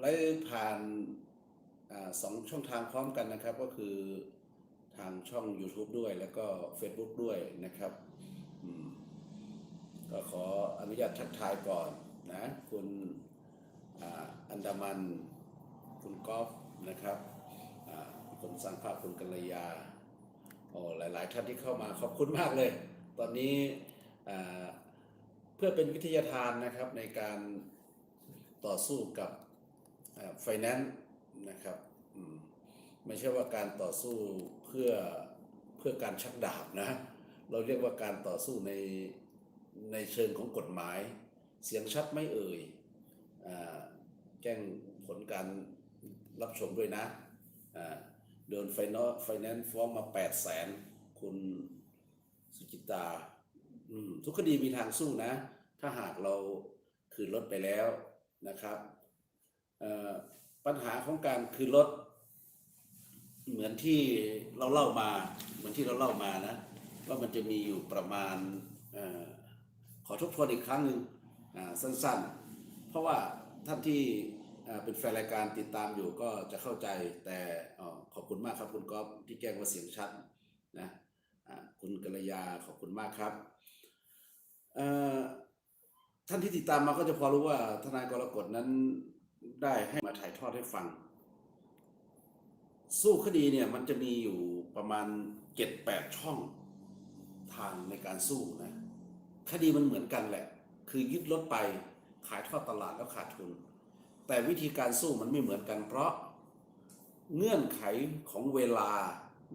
ไลฟ์ผ่านอสองช่องทางพร้อมกันนะครับ ก็คือทางช่อง YouTube ด้วยแล้วก็ Facebook ด้วยนะครับก็ขออนุญาตทักทายก่อนนะ คุณออันดามัน คุณกอล์ฟนะครับคุณสร้างภาพคุณกัลยาโอ้หลาย ๆ ท่านที่เข้ามาขอบคุณมากเลย ตอนนี้เพื่อเป็นวิทยาทานนะครับในการต่อสู้กับ ไฟแนนซ์นะครับไม่ใช่ว่าการต่อสู้เพื่อเพื่อการชักดาบนะเราเรียกว่าการต่อสู้ในในเชิงของกฎหมาย เสียงชัดไม่เอ่ยอแจ้งผลการรับชมด้วยนะอ่าโดนไฟนอไฟแนนซ์ฟ้องมา 8 0 0แสนคุณสุจิตาทุกคดีมีทางสู้นะ ถ้าหากเราคืนรถไปแล้วนะครับ ปัญหาของการคืนรถ เหมือนที่เราเล่ามา เหมือนที่เราเล่ามานะว่ามันจะมีอยู่ประมาณอขอทบทวนอีกครั้งหนึ่งสั้นๆ เพราะว่าท่านที่เป็นแฟนรายการติดตามอยู่ก็จะเข้าใจแต่ขอบคุณมากครับคุณก๊อฟที่แจ้งว่าเสียงชัดนะคุณกัลยาขอบคุณมากครับท่านที่ติดตามมาก็จะพอรู้ว่าทนายกรกฎนั้น ได้ให้มาถ่ายทอดให้ฟัง สู้คดีเนี่ยมันจะมีอยู่ประมาณเจ็ดแปดช่องทางในการสู้นะคดีมันเหมือนกันแหละ คือยึดรถไปขายทอดตลาดแล้วขาดทุน แต่วิธีการสู้มันไม่เหมือนกัน เพราะเงื่อนไขของเวลา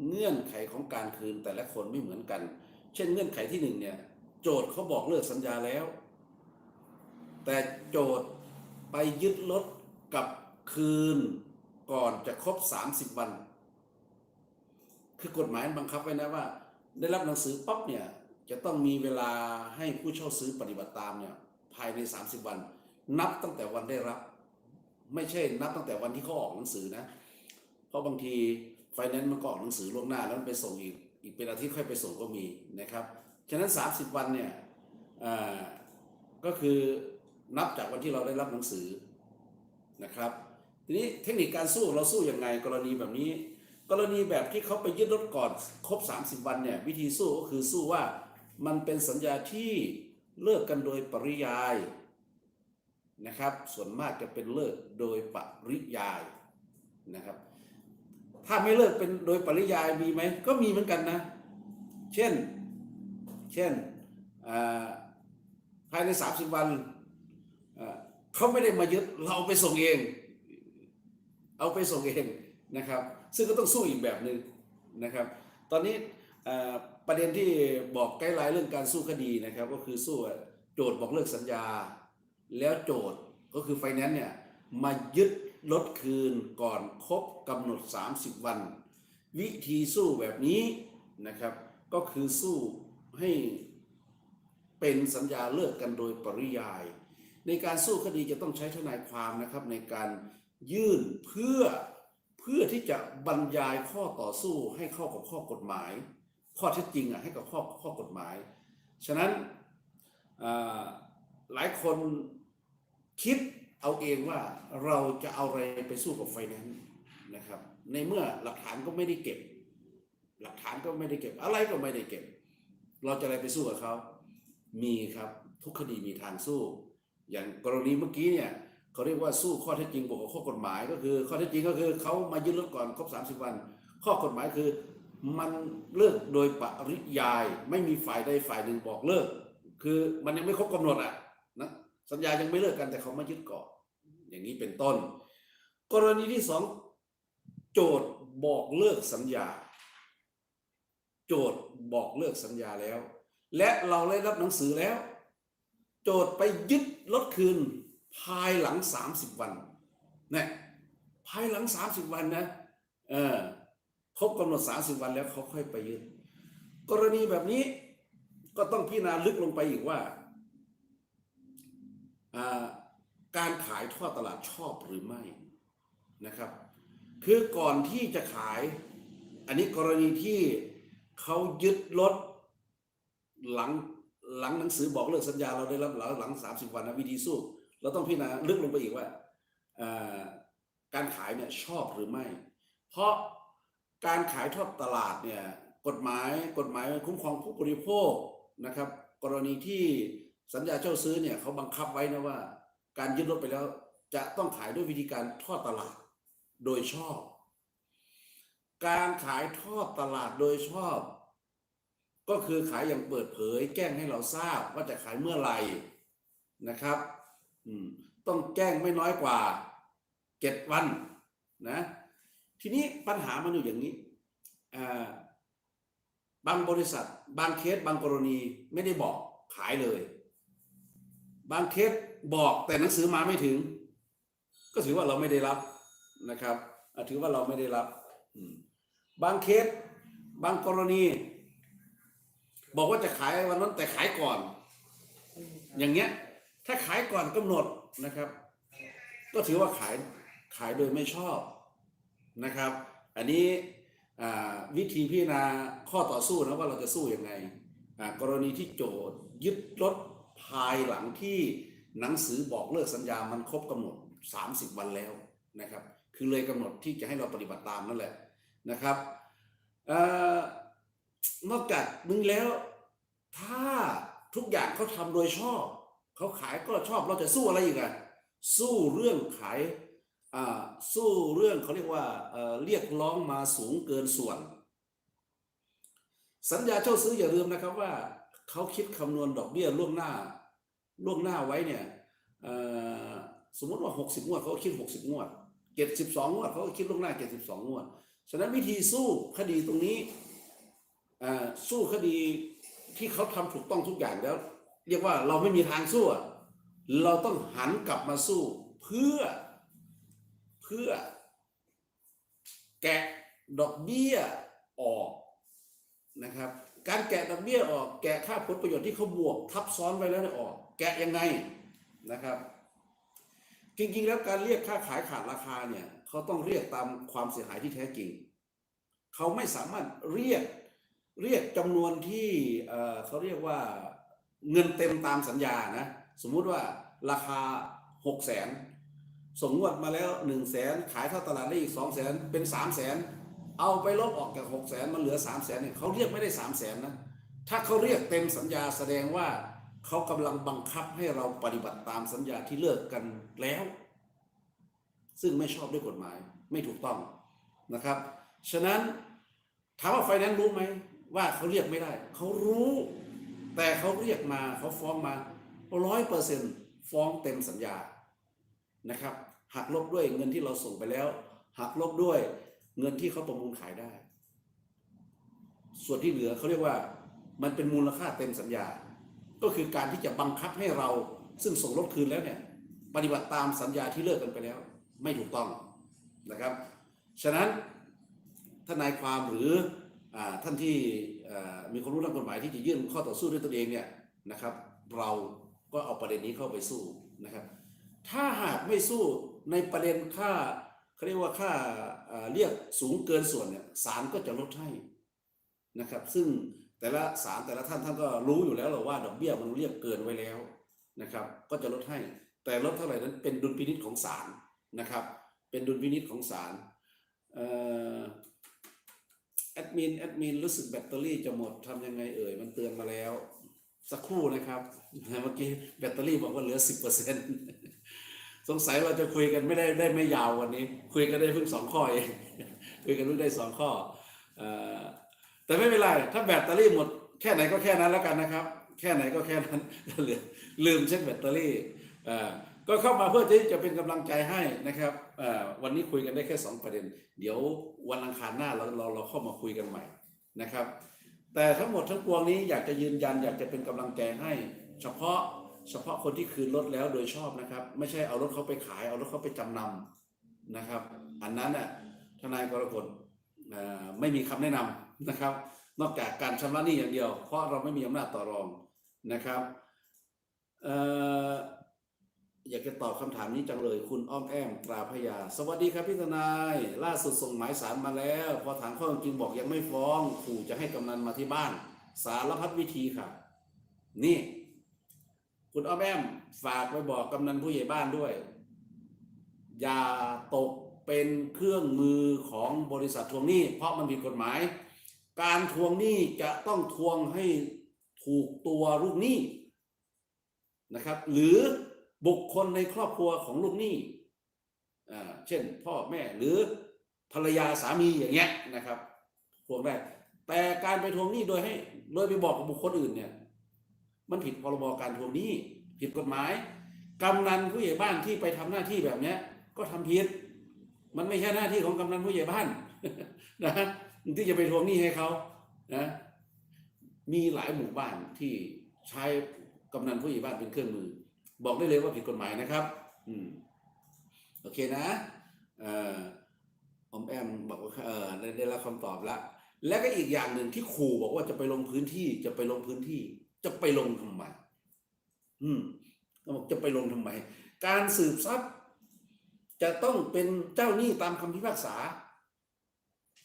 เงื่อนไขของการคืนแต่ละคนไม่เหมือนกัน เช่นเงื่อนไขที่หนึ่งเนี่ย โจทย์เขาบอกเลิกสัญญาแล้ว แต่โจทย์ไปยึดรถ กับคืนก่อนจะครบ 30 วัน คือกฎหมายบังคับไว้นะว่า ได้รับหนังสือปั๊บเนี่ยจะต้องมีเวลาให้ผู้เช่าซื้อปฏิบัติตามเนี่ยภายใน 30 วัน นับตั้งแต่วันได้รับ ไม่ใช่นับตั้งแต่วันที่เขาออกหนังสือนะ เพราะบางทีไฟแนนซ์มันก็ออกหนังสือล่วงหน้าแล้วมันไปส่งอีกอีกเป็นอาทิตย์ค่อยไปส่งก็มีนะครับฉะนั้น 30 วันเนี่ยอ่าก็คือนับจากวันที่เราได้รับหนังสือ นะครับ ทีนี้เทคนิคการสู้เราสู้ยังไงกรณีแบบนี้ กรณีแบบที่เขาไปยึดรถก่อนครบ 30 วันเนี่ยวิธีสู้ก็คือสู้ว่ามันเป็นสัญญาที่เลิกกันโดยปริยายนะครับ ส่วนมากจะเป็นเลิกโดยปริยายนะครับ ถ้าไม่เลิกเป็นโดยปริยายมีไหมก็มีเหมือนกันนะ เช่น เช่นภายใน 30 วัน เขาไม่ได้มายึดเราไปส่งเอง เอาไปส่งเองนะครับ ซึ่งก็ต้องสู้อีกแบบหนึ่งนะครับ ตอนนี้ประเด็นที่บอกไกด์ไลน์เรื่องการสู้คดีนะครับ ก็คือสู้โจทย์บอกเลิกสัญญา แล้วโจทย์ก็คือไฟแนนซ์เนี่ยมายึดรถคืนก่อนครบกำหนด 30 วัน วิธีสู้แบบนี้นะครับ ก็คือสู้ให้เป็นสัญญาเลิกกันโดยปริยาย ในการสู้คดีจะต้องใช้ทนายความนะครับในการยื่นเพื่อเพื่อที่จะบรรยายข้อต่อสู้ให้เข้ากับข้อกฎหมาย ข้อเท็จจริงอะให้กับข้อข้อกฎหมาย ฉะนั้นหลายคนคิดเอาเองว่าเราจะเอาอะไรไปสู้กับไฟแนนซ์นะครับ ในเมื่อหลักฐานก็ไม่ได้เก็บ หลักฐานก็ไม่ได้เก็บ อะไรก็ไม่ได้เก็บ เราจะอะไรไปสู้กับเขา มีครับทุกคดีมีทางสู้ อย่างกรณีเมื่อกี้เนี่ยเขาเรียกว่าสู้ข้อเท็จจริงบวกกับข้อกฎหมายก็คือ ข้อเท็จจริงก็คือเขามายึดรถก่อนครบ 30 วัน ข้อกฎหมายคือมันเลิกโดยปริยายไม่มีฝ่ายใดฝ่ายหนึ่งบอกเลิก คือมันยังไม่ครบกำหนดอะนะสัญญายังไม่เลิกกันแต่เขามายึดก่อนอย่างนี้เป็นต้น กรณีที่สองโจทย์บอกเลิกสัญญา โจทย์บอกเลิกสัญญาแล้ว และเราได้รับหนังสือแล้ว โจทย์ไปยึดรถคืน ภายหลัง 30 วันนะภายหลัง 30 วันนะเออครบกำหนด 30 วันแล้วเขาค่อยไปยึด กรณีแบบนี้ก็ต้องพิจารณาลึกลงไปอีกว่า การขายทอดตลาดชอบหรือไม่นะครับ คือก่อนที่จะขาย อันนี้กรณีที่เขายึดรถหลัง หลังหนังสือบอกเลิกสัญญาเราได้รับหลังหลังสามสิบวันนะวิธีสู้ เราต้องพิจารณาลึกลงไปอีกว่าการขายเนี่ยชอบหรือไม่ เพราะการขายทอดตลาดเนี่ยกฎหมายกฎหมายคุ้มครองผู้บริโภคนะครับ กรณีที่สัญญาเช่าซื้อเนี่ยเขาบังคับไว้นะว่า การยึดรถไปแล้วจะต้องขายด้วยวิธีการทอดตลาดโดยชอบ การขายทอดตลาดโดยชอบ ก็คือขายอย่างเปิดเผย แจ้งให้เราทราบว่าจะขายเมื่อไหร่นะครับต้องแจ้งไม่น้อยกว่าเจ็ดวันนะทีนี้ปัญหามันอยู่อย่างนี้บางบริษัท บางเคสบางกรณีไม่ได้บอกขายเลย บางเคสบอกแต่หนังสือมาไม่ถึง ก็ถือว่าเราไม่ได้รับนะครับถือว่าเราไม่ได้รับบางเคสบางกรณี บอกว่าจะขายวันนั้นแต่ขายก่อน อย่างเงี้ย ถ้าขายก่อนกำหนดนะครับ ก็ถือว่าขายขายโดยไม่ชอบนะครับ อันนี้วิธีพิจารณาข้อต่อสู้นะว่าเราจะสู้ยังไง กรณีที่โจทย์ยึดรถภายหลังที่หนังสือบอกเลิกสัญญามันครบกำหนด 30 วันแล้วนะครับ คือเลยกำหนดที่จะให้เราปฏิบัติตามนั่นแหละนะครับเอ่อ นอกจากมึงแล้ว ถ้าทุกอย่างเขาทำโดยชอบ เขาขายก็ชอบเราจะสู้อะไรอีกอะสู้เรื่องขายอ่าสู้เรื่องเขาเรียกว่าเอ่อเรียกร้องมาสูงเกินส่วน สัญญาเช่าซื้ออย่าลืมนะครับว่าเขาคิดคำนวณดอกเบี้ยล่วงหน้าล่วงหน้าไว้เนี่ยสมมติว่า 60 งวดเขาคิด 60 งวด 72 งวดเขาคิดล่วงหน้า 72 งวด ฉะนั้นวิธีสู้คดีตรงนี้ สู้คดีที่เขาทำถูกต้องทุกอย่างแล้ว เรียกว่าเราไม่มีทางสู้เราต้องหันกลับมาสู้ เพื่อเพื่อ แกะดอกเบี้ยออกนะครับ การแกะดอกเบี้ยออกแกะค่าผลประโยชน์ที่เขาบวก ทับซ้อนไว้แล้วเนี่ยออก แกะยังไงนะครับ จริงๆแล้วการเรียกค่าขายขาดราคาเนี่ยเขาต้องเรียกตามความเสียหายที่แท้จริง เขาไม่สามารถเรียก เรียกจำนวนที่เขาเรียกว่าเงินเต็มตามสัญญานะสมมุติว่าราคาหกแสนสมงวดมาแล้วหนึ่งแสนขายเท่าตลาดได้อีกสองแสนเป็นสามแสนเอาไปลบออกจากหกแสนมันเหลือสามแสนเนี่ยเขาเรียกไม่ได้สามแสนนะถ้าเขาเรียกเต็มสัญญาแสดงว่าเขากำลังบังคับให้เราปฏิบัติตามสัญญาที่เลิกกันแล้ว ซึ่งไม่ชอบด้วยกฎหมายไม่ถูกต้องนะครับ ฉะนั้นถามว่าไฟแนนซ์รู้ไหม ว่าเขาเรียกไม่ได้ เขารู้ แต่เขาเรียกมาเขาฟ้องมาร้อยเปอร์เซ็นต์ฟ้องเต็มสัญญานะครับหักลบด้วยเงินที่เราส่งไปแล้ว หักลบด้วยเงินที่เขาประมูลขายได้ ส่วนที่เหลือเขาเรียกว่ามันเป็นมูลค่าเต็มสัญญา ก็คือการที่จะบังคับให้เราซึ่งส่งรถคืนแล้วเนี่ยปฏิบัติตามสัญญาที่เลิกกันไปแล้ว ไม่ถูกต้องนะครับ ฉะนั้นทนายความหรือ ท่านที่มีความรู้ด้านกฎหมายที่จะยื่นข้อต่อสู้ด้วยตนเองเนี่ยนะครับ เราก็เอาประเด็นนี้เข้าไปสู้นะครับ ถ้าหากไม่สู้ในประเด็นค่าเขาเรียกว่าค่าเรียกสูงเกินส่วนเนี่ยศาลก็จะลดให้นะครับ ซึ่งแต่ละศาลแต่ละท่านท่านก็รู้อยู่แล้วหรอว่าดอกเบี้ยมันเรียกเกินไว้แล้วนะครับ ก็จะลดให้ แต่ลดเท่าไหร่นั้นเป็นดุลพินิจของศาลนะครับ เป็นดุลพินิจของศาลเอ่อ แอดมินแอดมินรู้สึกแบตเตอรี่จะหมดทำยังไงเอ่ย มันเตือนมาแล้ว สักครู่นะครับเมื่อกี้แบตเตอรี่บอกว่าเหลือสิบเปอร์เซ็นต์สงสัยเราจะคุยกันไม่ได้ได้ไม่ยาววันนี้ คุยกันได้เพิ่งสองข้อเองคุยกันเพิ่งได้สองข้ออแต่ไม่เป็นไร ถ้าแบตเตอรี่หมดแค่ไหนก็แค่นั้นแล้วกันนะครับ แค่ไหนก็แค่นั้นเหลือลืมเช็คแบตเตอรี่ก็เข้ามาเพื่อที่จะเป็นกำลังใจให้นะครับ วันนี้คุยกันได้แค่สองประเด็น เดี๋ยววันอังคารหน้าเราเราเราเข้ามาคุยกันใหม่นะครับ แต่ทั้งหมดทั้งปวงนี้อยากจะยืนยันอยากจะเป็นกำลังใจให้ เฉพาะเฉพาะคนที่คืนรถแล้วโดยชอบนะครับ ไม่ใช่เอารถเขาไปขายเอารถเขาไปจำนำนะครับ อันนั้นน่ะทนายกรกฎไม่มีคำแนะนำนะครับ นอกจากการชำระหนี้อย่างเดียว เพราะเราไม่มีอำนาจต่อรองนะครับ อยากจะตอบคำถามนี้จังเลย คุณอ้อมแอมตราพยา สวัสดีครับพี่ทนาย ล่าสุดส่งหมายสารมาแล้ว พอถามข้อจริงบอกยังไม่ฟ้องขู่จะให้กำนันมาที่บ้าน สารพัดวิธีค่ะ นี่ คุณอ้อมแอมฝากไปบอกกำนันผู้ใหญ่บ้านด้วย อย่าตกเป็นเครื่องมือของบริษัททวงหนี้ เพราะมันผิดกฎหมาย การทวงหนี้จะต้องทวงให้ถูกตัวลูกหนี้นะครับ หรือ บุคคลในครอบครัวของลูกหนี้เช่นพ่อแม่หรือภรรยาสามีอย่างเงี้ยนะครับทวงได้แต่การไปทวงหนี้โดยให้โดยไปบอกกับบุคคลอื่นเนี่ยมันผิดพรบการทวงหนี้ผิดกฎหมายกำนันผู้ใหญ่บ้านที่ไปทำหน้าที่แบบเนี้ยก็ทำผิด มันไม่ใช่หน้าที่ของกำนันผู้ใหญ่บ้านนะที่จะไปทวงหนี้ให้เขานะมีหลายหมู่บ้านที่ใช้กำนันผู้ใหญ่บ้านเป็นเครื่องมือ บอกได้เลยว่าผิดกฎหมายนะครับ อืมโอเคนะเอ่ออมแอมบอกว่าเออได้ได้รับคำตอบแล้วและก็อีกอย่างหนึ่งที่ขู่บอกว่าจะไปลงพื้นที่ จะไปลงพื้นที่ จะไปลงทำไม อืมบอกจะไปลงทำไม การสืบทรัพย์ จะต้องเป็นเจ้าหนี้ตามคำพิพากษา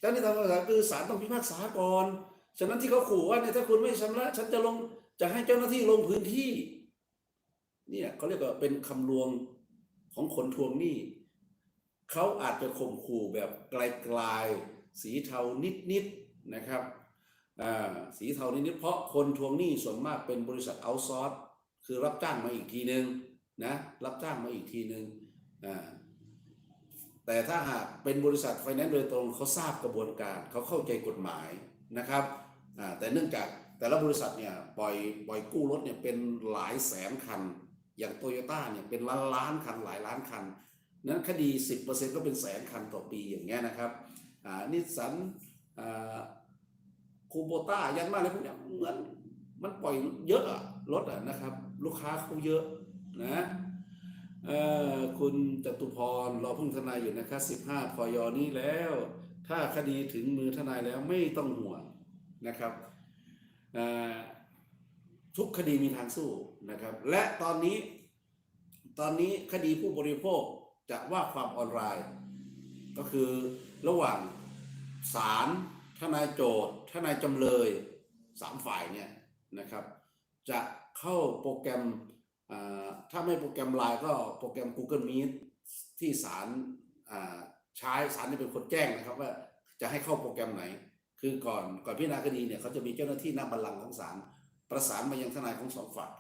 เจ้าหนี้ตามคำพิพากษาคือศาลต้องพิพากษาก่อน ฉะนั้นที่เขาขู่ว่าเนี่ยถ้าคุณไม่ชำระ ฉันจะลงจะให้เจ้าหน้าที่ลงพื้นที่ เนี่ยเขาเรียกว่าเป็นคำลวงของคนทวงหนี้เขาอาจจะข่มขู่แบบไกลๆสีเทานิดๆนะครับสีเทานิดๆเพราะคนทวงหนี้ส่วนมากเป็นบริษัทเอาซอร์สคือรับจ้างมาอีกทีนึงนะรับจ้างมาอีกทีนึงอ่าแต่ถ้าหากเป็นบริษัทไฟแนนซ์โดยตรงเขาทราบกระบวนการเขาเข้าใจกฎหมายนะครับแต่เนื่องจากแต่ละบริษัทเนี่ยปล่อยปล่อยกู้รถเนี่ยเป็นหลายแสนคัน อย่างโตโยต้าเนี่ยเป็นล้านล้านคันหลายล้านคัน นั้นคดี 10%ก็เป็นแสนคันต่อปีอย่างเงี้ยนะครับอ่านิสสันอ่าคูโบต้ายันมาอะไรพวกเนี้ยเหมือนมันปล่อยเยอะอะรถอะนะครับ ลูกค้าเขาเยอะนะคุณจตุพรรอพึ่งทนายอยู่นะครับ 15พยนี้แล้ว ถ้าคดีถึงมือทนายแล้วไม่ต้องห่วงนะครับ ทุกคดีมีทางสู้นะครับ และตอนนี้ตอนนี้คดีผู้บริโภคจะว่าความออนไลน์ ก็คือระหว่างศาลทนายโจทย์ทนายจำเลยสามฝ่ายเนี่ยนะครับ จะเข้าโปรแกรมอ่าถ้าไม่โปรแกรมไลน์ก็โปรแกรม Google Meet ที่ศาลอ่าใช้ศาลจะเป็นคนแจ้งนะครับว่าจะให้เข้าโปรแกรมไหน คือก่อนก่อนพิจารณาคดีเนี่ยเขาจะมีเจ้าหน้าที่หน้าบัลลังก์ของศาล ประสานมายังทนายของสองฝ่าย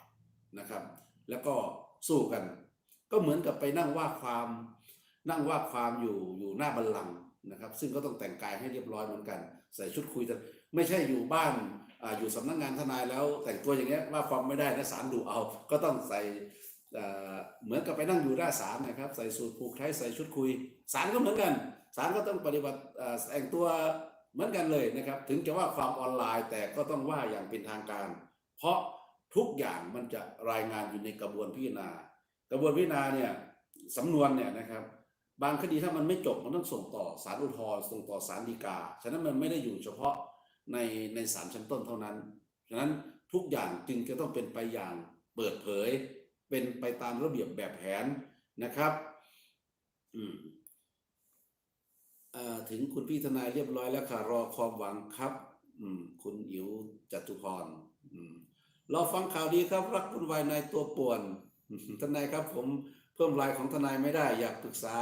นะครับ แล้วก็สู้กัน ก็เหมือนกับไปนั่งว่าความนั่งว่าความอยู่อยู่หน้าบัลลังก์นะครับ ซึ่งก็ต้องแต่งกายให้เรียบร้อยเหมือนกัน ใส่ชุดคุยกันไม่ใช่อยู่บ้านออยู่สำนักงานทนายแล้ว แต่งตัวอย่างเงี้ยว่าความไม่ได้นะศาลดูเอา ก็ต้องใส่เหมือนกับไปนั่งอยู่หน้าศาลนะครับใส่สูทผูกไทยใส่ชุดคุยศาลก็เหมือนกันศาลก็ต้องปฏิบัติแต่งตัวเหมือนกันเลยนะครับ ถึงจะว่าความออนไลน์แต่ก็ต้องว่าอย่างเป็นทางการ เพราะทุกอย่างมันจะรายงานอยู่ในกระบวนพิจารณา กระบวนพิจารณาเนี่ยสำนวนเนี่ยนะครับ บางคดีถ้ามันไม่จบมันต้องส่งต่อศาลอุทธรณ์ส่งต่อศาลฎีกา ฉะนั้นมันไม่ได้อยู่เฉพาะในในศาลชั้นต้นเท่านั้น ฉะนั้นทุกอย่างจึงจะต้องเป็นไปอย่างเปิดเผย เป็นไปตามระเบียบแบบแผนนะครับอืมถึงคุณพี่ทนายเรียบร้อยแล้วค่ะ รอความหวังครับ อืม คุณอิ๋วจตุพรอืม เรอฟังข่าวดีครับ รักคุณวายในตัวป่วนทนายครับ ผมเพิ่มลายของทนายไม่ได้ อยากปรึกษา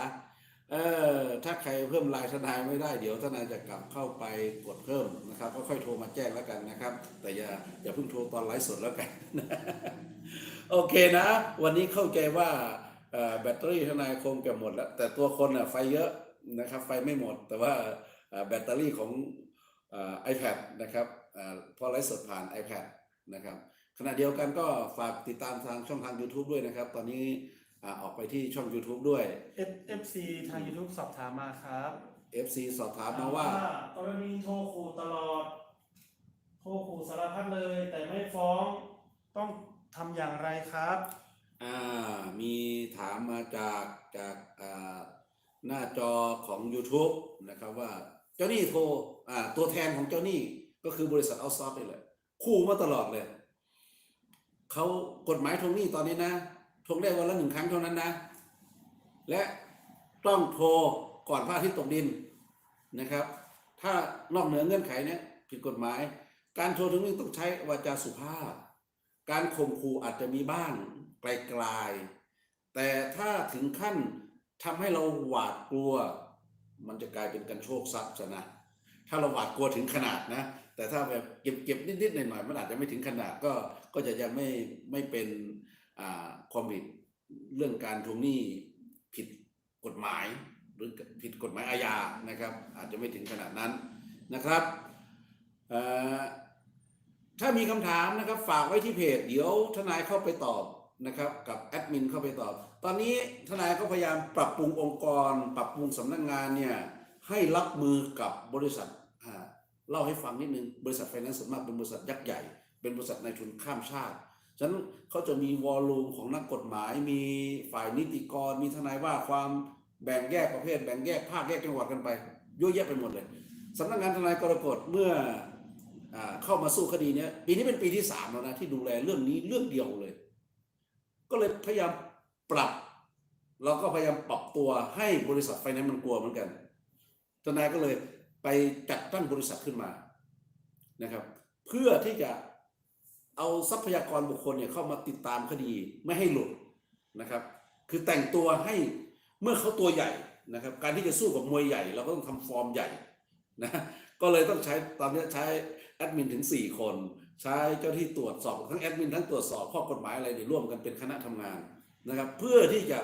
เออถ้าใครเพิ่มลายทนายไม่ได้ เดี๋ยวทนายจะกลับเข้าไปกดเพิ่มนะครับ ก็ค่อยโทรมาแจ้งแล้วกันนะครับ แต่อย่าอย่าเพิ่งโทรตอนไลฟ์สดแล้วกัน โอเคนะ วันนี้เข้าใจว่าแบตเตอรี่ทนายคงจะหมดแล้ว แต่ตัวคนอะไฟเยอะนะครับ ไฟไม่หมด แต่ว่าแบตเตอรี่ของเอ่อ iPad นะครับอพอไลฟ์สดผ่าน iPad นะครับ ขณะเดียวกันก็ฝากติดตามทางช่องทาง YouTube ด้วยนะครับ ตอนนี้อ่าออกไปที่ช่อง YouTube ด้วย F FC ทาง YouTube สอบถามมาครับ FC สอบถามมาว่า กรณีโทรขู่ตลอด โทรขู่สารพัดเลย แต่ไม่ฟ้องต้องทำอย่างไรครับ อ่ามีถามมาจากจากอ่าหน้าจอของ YouTube นะครับว่าเจ้าหนี้โทรอ่าตัวแทนของเจ้าหนี้ก็คือบริษัทเอาซอฟนี่แหละ คู่มาตลอดเลย เขากฎหมายทวงหนี้ตอนนี้นะทวงได้วันละหนึ่งครั้งเท่านั้นนะ และต้องโทรก่อนพระอาทิตย์ตกดินนะครับ ถ้านอกเหนือเงื่อนไขเนี้ยผิดกฎหมาย การโทรถึงหนี้ต้องใช้วาจาสุภาพ การข่มขู่อาจจะมีบ้างไกลๆแต่ถ้าถึงขั้นทำให้เราหวาดกลัว มันจะกลายเป็นการโชคทรัพย์ซะนะ ถ้าเราหวาดกลัวถึงขนาดนะ แต่ถ้าแบบเก็บเก็บนิดๆหน่อยๆมันอาจจะไม่ถึงขนาดก็ก็จะยังไม่ไม่เป็นอ่าความผิดเรื่องการทวงหนี้ผิดกฎหมาย หรือผิดกฎหมายอาญานะครับ อาจจะไม่ถึงขนาดนั้นนะครับถ้ามีคำถามนะครับฝากไว้ที่เพจ เดี๋ยวทนายเข้าไปตอบนะครับกับแอดมินเข้าไปตอบ ตอนนี้ทนายก็พยายามปรับปรุงองค์กร ปรับปรุงสำนักงานเนี่ย ให้รับมือกับบริษัทเล่าให้ฟังนิดนึง บริษัทไฟแนนซ์ส่วนมากเป็นบริษัทยักษ์ใหญ่ เป็นบริษัทในทุนข้ามชาติฉะนั้นเขาจะมีวอลลุ่มของนักกฎหมาย มีฝ่ายนิติกร มีทนายว่าความแบ่งแยกประเภท แบ่งแยกภาคแยกจังหวัดกันไปเยอะแยะไปหมดเลยสำนักงานทนายกรกฎเมื่ออเข้ามาสู้คดีเนี้ยปีนี้เป็นปีที่สามแล้วนะที่ดูแลเรื่องนี้เรื่องเดียวเลย ก็เลยพยายามปรับ เราก็พยายามปรับตัวให้บริษัทไฟแนนซ์มันกลัวเหมือนกัน ทนายก็เลยไปจัดตั้งบริษัทขึ้นมานะครับ เพื่อที่จะเอาทรัพยากรบุคคลเนี่ยเข้ามาติดตามคดีไม่ให้หลุดนะครับ คือแต่งตัวให้เมื่อเขาตัวใหญ่นะครับ การที่จะสู้กับมวยใหญ่ เราก็ต้องทำฟอร์มใหญ่นะก็เลยต้องใช้ตอนนี้ใช้แอดมินถึง 4 คน ใช้เจ้าที่ตรวจสอบทั้งแอดมินทั้งตรวจสอบข้อกฎหมายอะไรเนี่ยร่วมกันเป็นคณะทำงานนะครับ เพื่อที่จะ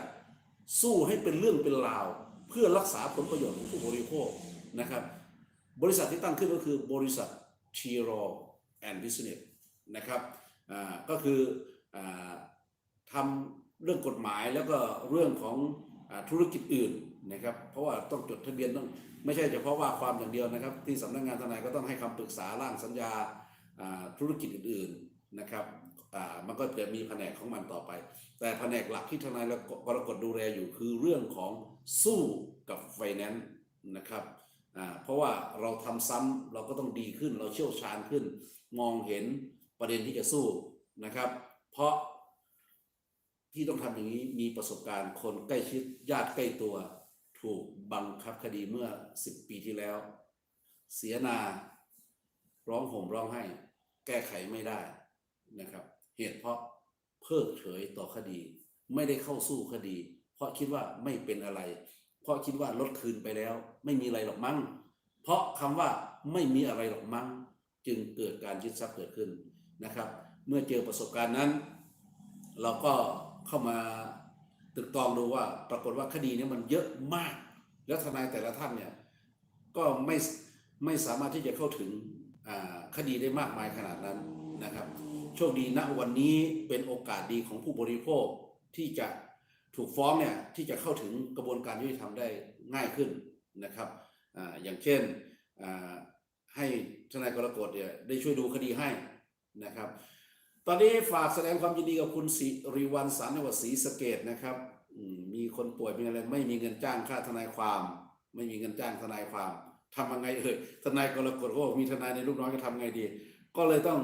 สู้ให้เป็นเรื่องเป็นราว เพื่อรักษาผลประโยชน์ของผู้บริโภคนะครับ บริษัทที่ตั้งขึ้นก็คือบริษัทชีโรแอนด์บิสเนสนะครับก็คืออทำเรื่องกฎหมายแล้วก็เรื่องของอธุรกิจอื่นนะครับ เพราะว่าต้องจดทะเบียนต้องไม่ใช่เฉพาะว่าความอย่างเดียวนะครับ ที่สำนักงานทนายก็ต้องให้คำปรึกษาร่างสัญญาอ่าธุรกิจอื่นๆนะครับ อ่ามันก็จะมีแผนกของมันต่อไป แต่แผนกหลักที่ทนายและกรกฎดูแลอยู่คือเรื่องของสู้กับไฟแนนซ์นะครับอ่าเพราะว่าเราทำซ้ำเราก็ต้องดีขึ้น เราเชี่ยวชาญขึ้น มองเห็นประเด็นที่จะสู้นะครับ เพราะที่ต้องทำอย่างนี้มีประสบการณ์คนใกล้ชิดญาติใกล้ตัว ถูกบังคับคดีเมื่อ 10 ปีที่แล้ว เสียนาร้องห่มร้องไห้ แก้ไขไม่ได้นะครับ เหตุเพราะเพิกเฉยต่อคดี ไม่ได้เข้าสู้คดี เพราะคิดว่าไม่เป็นอะไร เพราะคิดว่าลดคืนไปแล้ว ไม่มีอะไรหรอกมั้ง เพราะคำว่าไม่มีอะไรหรอกมั้ง จึงเกิดการยึดทรัพย์เกิดขึ้นนะครับ เมื่อเจอประสบการณ์นั้น เราก็เข้ามาตึกตองดูว่าปรากฏว่าคดีนี้มันเยอะมาก แล้วทนายแต่ละท่านเนี่ยก็ไม่ไม่สามารถที่จะเข้าถึง คดีได้มากมายขนาดนั้นนะครับ โชคดีณวันนี้เป็นโอกาสดีของผู้บริโภคที่จะถูกฟ้องเนี่ยที่จะเข้าถึงกระบวนการยุติธรรมได้ง่ายขึ้นนะครับออย่างเช่นให้ทนายกรกฎเนี่ยได้ช่วยดูคดีให้นะครับ ตอนนี้ฝากแสดงความยินดีกับคุณสิริวัลสารนวัดศรีสเกดนะครับมมีคนป่วยเป็นอะไรไม่มีเงินจ้างค่าทนายความ ไม่มีเงินจ้างทนายความ ทำยังไงเอ่ยทนายกรกฎโอ้มีทนายในลูกน้องจะทำไงดี ก็เลยต้อง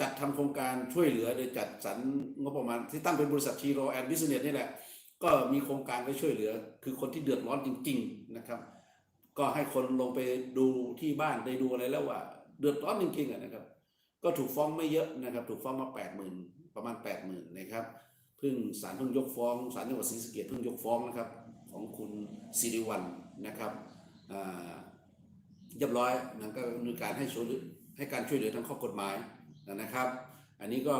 จัดทำโครงการช่วยเหลือโดยจัดสรรงบประมาณที่ตั้งเป็นบริษัทชีโรแอนด์บิสเนสนี่แหละ ก็มีโครงการไว้ช่วยเหลือ คือคนที่เดือดร้อนจริง ๆนะครับ ก็ให้คนลงไปดูที่บ้านได้ดูอะไรแล้วว่า เดือดร้อนจริงๆอะนะครับ ก็ถูกฟ้องไม่เยอะนะครับ ถูกฟ้องมาแปดหมื่นประมาณแปดหมื่นนะครับเพิ่งศาลเพิ่งยกฟ้องศาลจังหวัดศรีสะเกษเพิ่งยกฟ้องนะครับ ของคุณสิริวัลนะครับอ่า เรียบร้อยนะก็มีการให้ช่วยให้การช่วยเหลือทางข้อกฎหมายนะครับ อันนี้ก็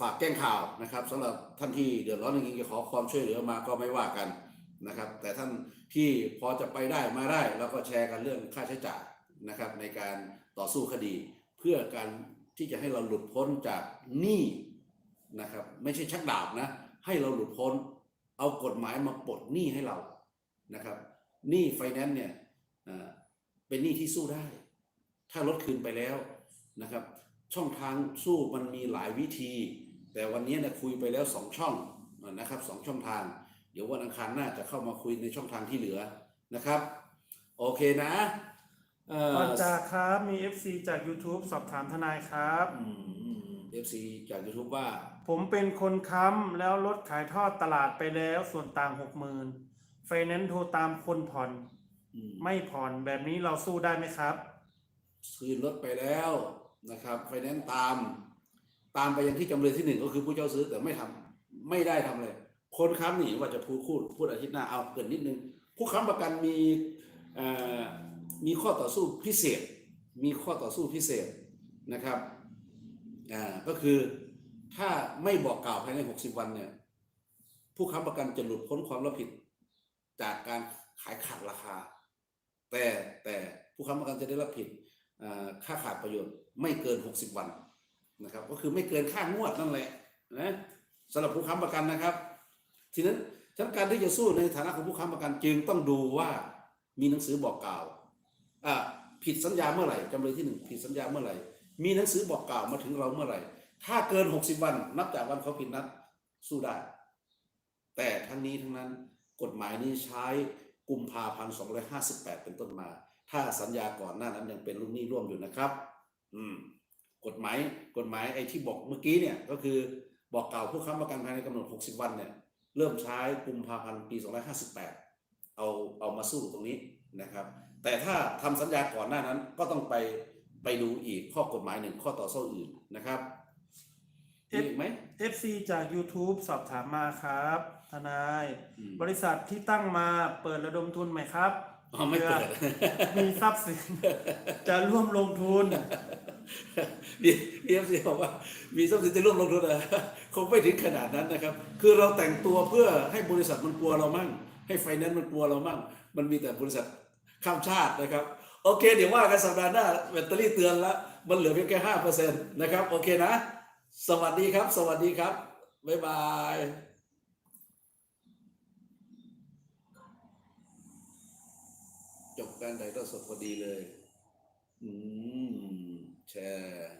ฝากแจ้งข่าวนะครับสำหรับท่านที่เดือดร้อนจริงๆจะขอความช่วยเหลือมาก็ไม่ว่ากันนะครับ แต่ท่านที่พอจะไปได้มาได้แล้วก็แชร์กันเรื่องค่าใช้จ่ายนะครับในการต่อสู้คดี เพื่อการที่จะให้เราหลุดพ้นจากหนี้นะครับ ไม่ใช่ชักดาบนะ ให้เราหลุดพ้น เอากฎหมายมาปลดหนี้ให้เรานะครับหนี้ไฟแนนซ์เนี่ย เป็นหนี้ที่สู้ได้ ถ้าลดคืนไปแล้วนะครับ ช่องทางสู้มันมีหลายวิธี แต่วันนี้นะคุยไปแล้วสองช่องนะครับสองช่องทาง เดี๋ยววันอังคารหน้าจะเข้ามาคุยในช่องทางที่เหลือนะครับ โอเคนะเอ่อก่อนจากครับมี FC จาก YouTube สอบถามทนายครับเอฟซีจากยูทูบว่า ผมเป็นคนค้ำแล้วรถขายทอดตลาดไปแล้วส่วนต่างหกหมื่นไฟแนนซ์โทรตามคนผ่อนอืม ไม่ผ่อนแบบนี้เราสู้ได้ไหมครับ คืนรถไปแล้วนะครับไฟแนนซ์ตาม ตามไปยังที่จำเลยที่หนึ่งก็คือผู้เจ้าซื้อแต่ไม่ทำไม่ได้ทำเลยคคนค้ำนี่ว่าจะพูดพูดพูดอาทิตย์หน้าเอาเกินนิดนึง ผู้ค้ำประกันมีเอ่อมีข้อต่อสู้พิเศษ มีข้อต่อสู้พิเศษนะครับอ่าก็คือถ้าไม่บอกกล่าวภายใน 60 วันเนี่ยผู้ค้ำประกันจะหลุดพ้นความรับผิดจากการขายขาดราคา แต่แต่ผู้ค้ำประกันจะได้รับผิดค่าขาดประโยชน์ไม่เกิน 60 วันนะครับ ก็คือไม่เกินค่างวดนั่นแหละนะสำหรับผู้ค้ำประกันนะครับ ทีนั้นฉะนั้นการที่จะสู้ในฐานะของผู้ค้ำประกันจึงต้องดูว่ามีหนังสือบอกกล่าวผิดสัญญาเมื่อไหร่จำเลยที่หนึ่งผิดสัญญาเมื่อไหร่ มีหนังสือบอกกล่าวมาถึงเราเมื่อไหร่ ถ้าเกิน 60 วัน นับจากวันเขาผิดนัดสู้ได้ แต่ทั้งนี้ทั้งนั้นกฎหมายนี้ใช้ กุมภาพันธ์258 เป็นต้นมา ถ้าสัญญาก่อนหน้านั้นยังเป็นลูกหนี้ร่วมอยู่นะครับ อืม กฎหมายกฎหมายไอ้ที่บอกเมื่อกี้เนี่ย ก็คือบอกกล่าวผู้ค้ำประกันภายในกำหนด 60 วันเนี่ย เริ่มใช้กุมภาพันธ์ปี 258เอาเอามาสู้ตรงนี้นะครับ แต่ถ้าทำสัญญาก่อนหน้านั้นก็ต้องไปไปดูอีกข้อกฎหมายหนึ่งข้อต่อสู้อื่นนะครับมีอีกไหม FC จาก YouTube สอบถามมาครับ ทนาย อืม บริษัทที่ตั้งมาเปิดระดมทุนไหมครับอ๋อไม่เปิดมีทรัพย์สิน จะร่วมลงทุน มีมีเอฟซีบอกว่ามีทรัพย์สินจะร่วมลงทุนเหรอคงไม่ถึงขนาดนั้นนะครับ คือเราแต่งตัวเพื่อให้บริษัทมันกลัวเรามั่ง ให้ไฟแนนซ์มันกลัวเรามั่ง มันมีแต่บริษัทข้ามชาตินะครับ โอเค เดี๋ยวว่ากันสัปดาห์หน้าแบตเตอรี่เตือนแล้วมันเหลือเพียงแค่ห้าเปอร์เซ็นต์นะครับ โอเคนะ สวัสดีครับ สวัสดีครับ บ๊ายบาย จบ การถ่ายทอดสดพอดีเลย อืม แชร์